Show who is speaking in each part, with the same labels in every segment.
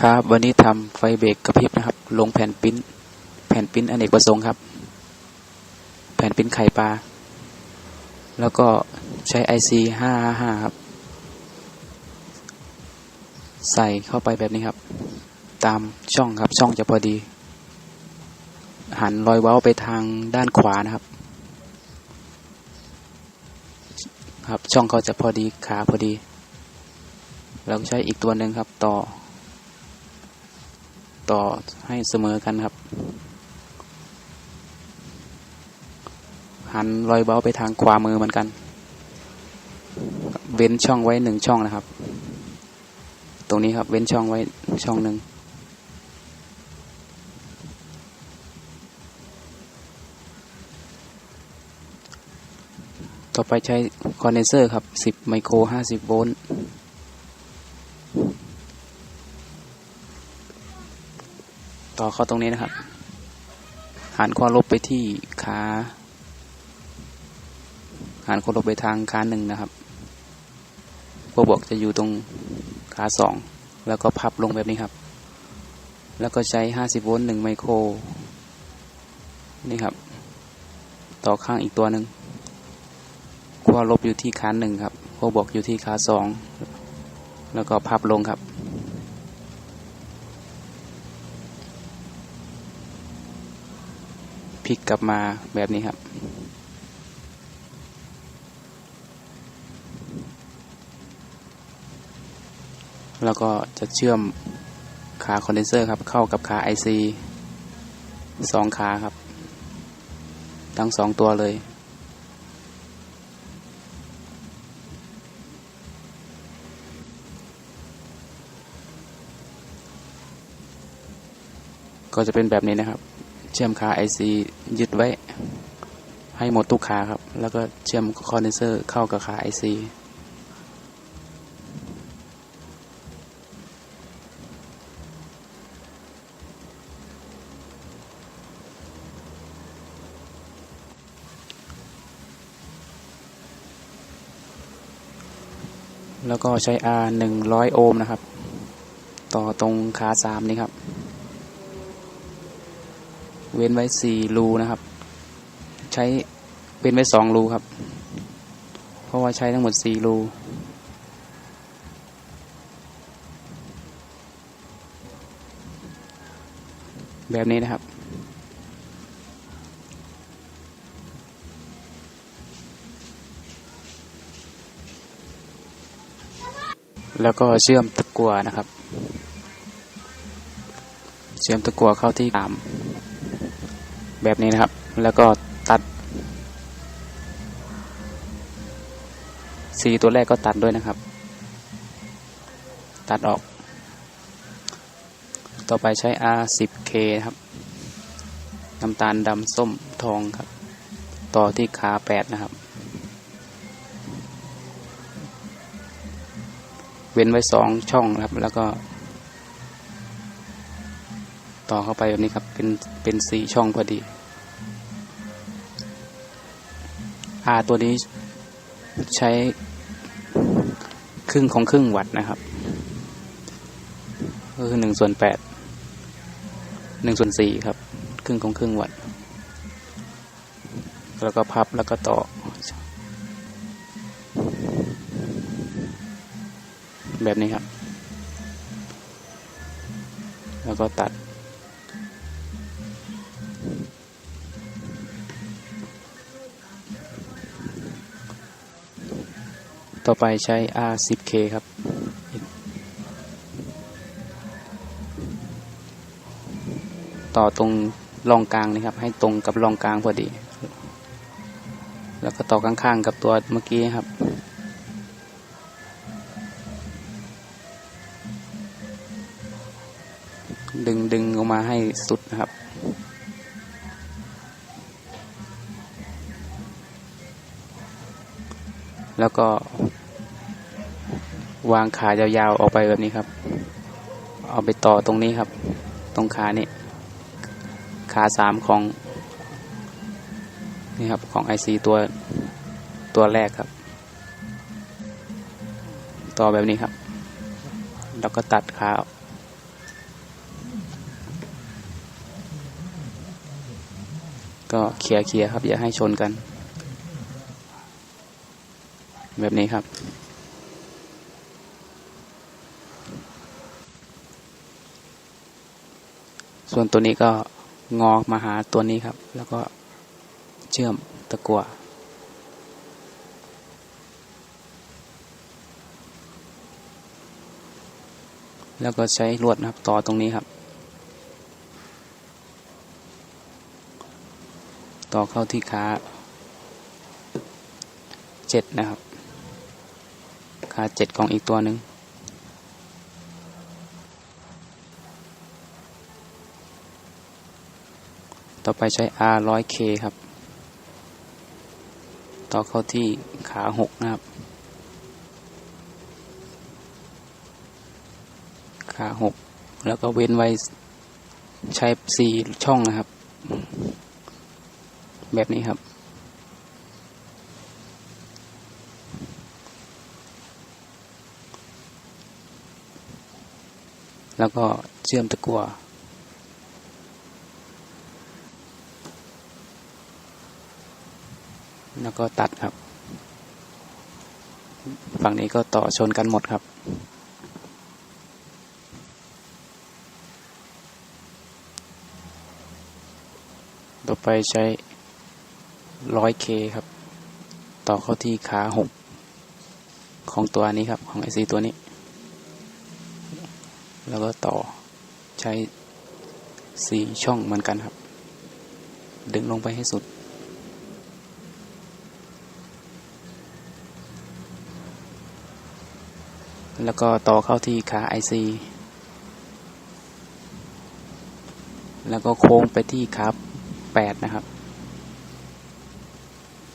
Speaker 1: ครับวันนี้ทำไฟเบรกกระพริบนะครับ ลงแผ่นปิ้น แผ่นปิ้นอเนกประสงค์ครับ แผ่นปิ้นไข่ปลา แล้วก็ใช้ IC 555ครับ ใส่เข้าไปแบบนี้ครับ ตามช่องครับช่องจะพอดี หันรอยเว้าไปทางด้านขวานะครับ ครับช่องเขาจะพอดีขาพอดี แล้วใช้อีกตัวหนึ่งครับต่อ ต่อให้เสมอกันครับ หันรอยเบ้าไปทางขวามือเหมือนกัน เว้นช่องไว้หนึ่งช่องนะครับ ตรงนี้ครับเว้นช่องไว้ช่องหนึ่งต่อไปใช้คอนเดนเซอร์ครับ 10 ไมโคร 50 โวลต์ ต่อเข้าตรงนี้นะครับหันความลบไปที่ขาหันความลบไปทางขาหนึ่งนะครับพวกบอกจะอยู่ตรงขาสองแล้วก็พับลงแบบนี้ครับ แล้วก็ใช้ 50 โวลต์1ไมโคร นี่ครับ ต่อข้างอีกตัวหนึ่งขั้วลบอยู่ที่ขาหนึ่งครับขั้วบวกอยู่ที่ขาสองแล้วก็พับลงครับ ลิกกลับมาแบบนี้ครับ แล้วก็จะเชื่อมขาคอนเดนเซอร์ครับเข้ากับขา IC สองขาครับ ทั้งสองตัวเลย ก็จะเป็นแบบนี้นะครับ เชื่อมขา IC ยึดไว้ ให้หมดทุกขาครับ แล้วก็เชื่อมคอนเดนเซอร์เข้ากับขา IC แล้วก็ใช้ R หนึ่งร้อยโอห์มนะครับ ต่อตรงขาสามนี่ครับ เว้นไว้สี่รูนะครับ ใช้เว้นไว้สองรูครับ เพราะว่าใช้ทั้งหมดสี่รูแบบนี้นะครับ แล้วก็เชื่อมตะกัวนะครับ เชื่อมตะกัวเข้าที่สาม แบบนี้นะครับ แล้วก็ตัดสีตัวแรกก็ตัดด้วยนะครับ ตัดออก ต่อไปใช้ R10K ครับ น้ำตาลดำส้มทองครับ ต่อที่ขาแปดนะครับ เว้นไว้สองช่องครับ แล้วก็ ต่อเข้าไปแบบนี้ครับ เป็นเป็นสี่ช่องพอดีอาตัวนี้ใช้ครึ่งของครึ่งวัตต์นะครับ ก็คือหนึ่งส่วนแปดหนึ่งส่วนสี่ครับ ครึ่งของครึ่งวัตต์แล้วก็พับแล้วก็ต่อแบบนี้ครับ แล้วก็ตัด ต่อไปใช้ R10K ครับ ต่อตรงรองกลางนี่ครับ ให้ตรงกับรองกลางพอดี แล้วก็ต่อข้างๆกับตัวเมื่อกี้ครับดึงดึงออกมาให้สุดนะครับ แล้วก็ วางขายาวๆออกไปแบบนี้ครับ เอาไปต่อตรงนี้ครับ ตรงขานี่ขาสามของนี่ครับของไอซีตัวตัวแรกครับ ต่อแบบนี้ครับ แล้วก็ตัดขาก็เคลียร์เคลียร์ครับ อย่าให้ชนกัน แบบนี้ครับ ส่วนตัวนี้ก็งอมาหาตัวนี้ครับ แล้วก็เชื่อมตะกั่วแล้วก็ใช้ลวดนะครับต่อตรงนี้ครับ ต่อเข้าที่ขาเจ็ดนะครับขาเจ็ดของอีกตัวหนึ่ง ต่อไปใช้ R 1 0 0 K ครับ ต่อเข้าที่ขาหกนะครับ ขาหกแล้วก็เว้นไว้ใช้สี่ช่องนะครับ แบบนี้ครับ แล้วก็เชื่อมตะกั่ว แล้วก็ตัดครับ ฝั่งนี้ก็ต่อชนกันหมดครับ ต่อไปใช้ 100K ครับ ต่อเข้าที่ขาหกของตัวนี้ครับ ของไอซีตัวนี้ แล้วก็ต่อใช้สี่ช่องเหมือนกันครับ ดึงลงไปให้สุด แล้วก็ต่อเข้าที่ขาไอซีแล้วก็โค้งไปที่ขาแปดนะครับ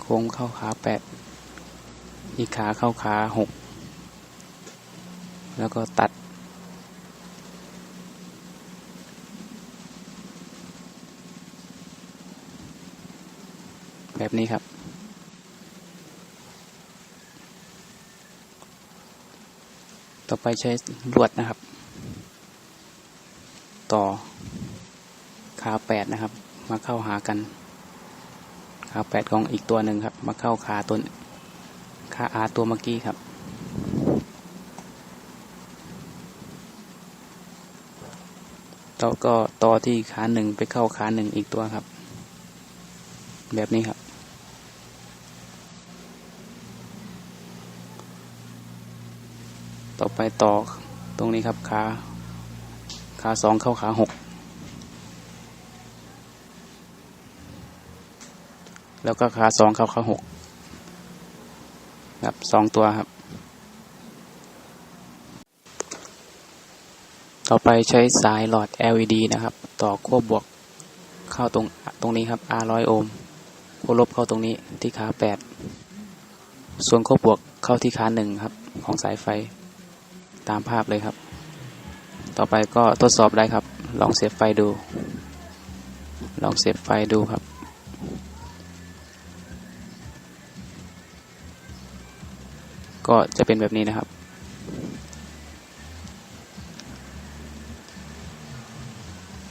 Speaker 1: โค้งเข้าขาแปดอีกขาเข้าขาหกแล้วก็ตัด แบบนี้ครับ ต่อไปใช้ลวดนะครับ ต่อขาแปดนะครับ มาเข้าหากันขาแปดของอีกตัวหนึ่งครับ มาเข้าขาตัวขาอาตัวเมื่อกี้ครับต่อก็ต่อที่ขาหนึ่งไปเข้าขาหนึ่งอีกตัวครับ แบบนี้ครับ ต่อไปต่อตรงนี้ครับขาขาสองเข้าขาหกแล้วก็ขาสองเข้าขาหกครับสองตัวครับ ต่อไปใช้สายหลอด LED นะครับ ต่อขั้วบวกเข้าตรงตรงนี้ครับ R100 โอห์มขั้วลบเข้าตรงนี้ที่ขาแปดส่วนขั้วบวกเข้าที่ขาหนึ่งครับ ของสายไฟ ตามภาพเลยครับ ต่อไปก็ทดสอบได้ครับ ลองเสียบไฟดู ลองเสียบไฟดูครับ ก็จะเป็นแบบนี้นะครับ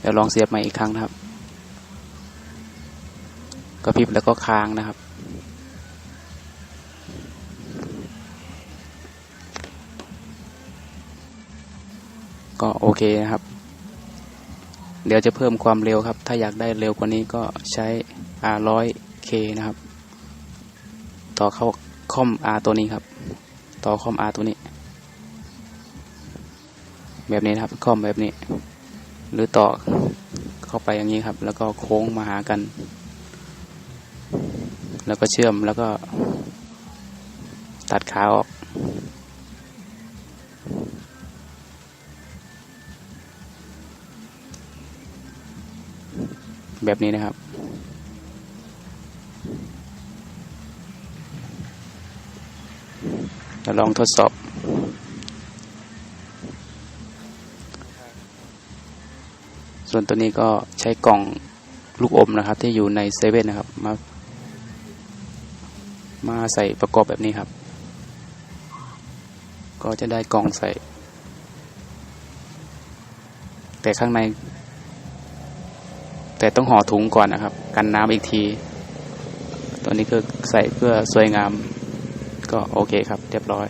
Speaker 1: เดี๋ยวลองเสียบใหม่อีกครั้งนะครับก็พริบแล้วก็ค้างนะครับ ก็โอเคนะครับ เดี๋ยวจะเพิ่มความเร็วครับ ถ้าอยากได้เร็วกว่านี้ก็ใช้ R100K นะครับ ต่อเข้าคอม R ตัวนี้ครับ ต่อคอม R ตัวนี้ แบบนี้นครับคอมแบบนี้ หรือต่อเข้าไปอย่างนี้ครับ แล้วก็โค้งมาหากัน แล้วก็เชื่อมแล้วก็ตัดขาออก แบบนี้นะครับจะลองทดสอบ ส่วนตัวนี้ก็ใช้กล่องลูกอมนะครับ ที่อยู่ในเซเว่นนะครับ มา มาใส่ประกอบแบบนี้ครับ ก็จะได้กล่องใส่ แต่ข้างใน แต่ต้องห่อถุงก่อนนะครับ กันน้ำอีกที ตัวนี้คือใส่เพื่อสวยงาม ก็โอเคครับ เรียบร้อย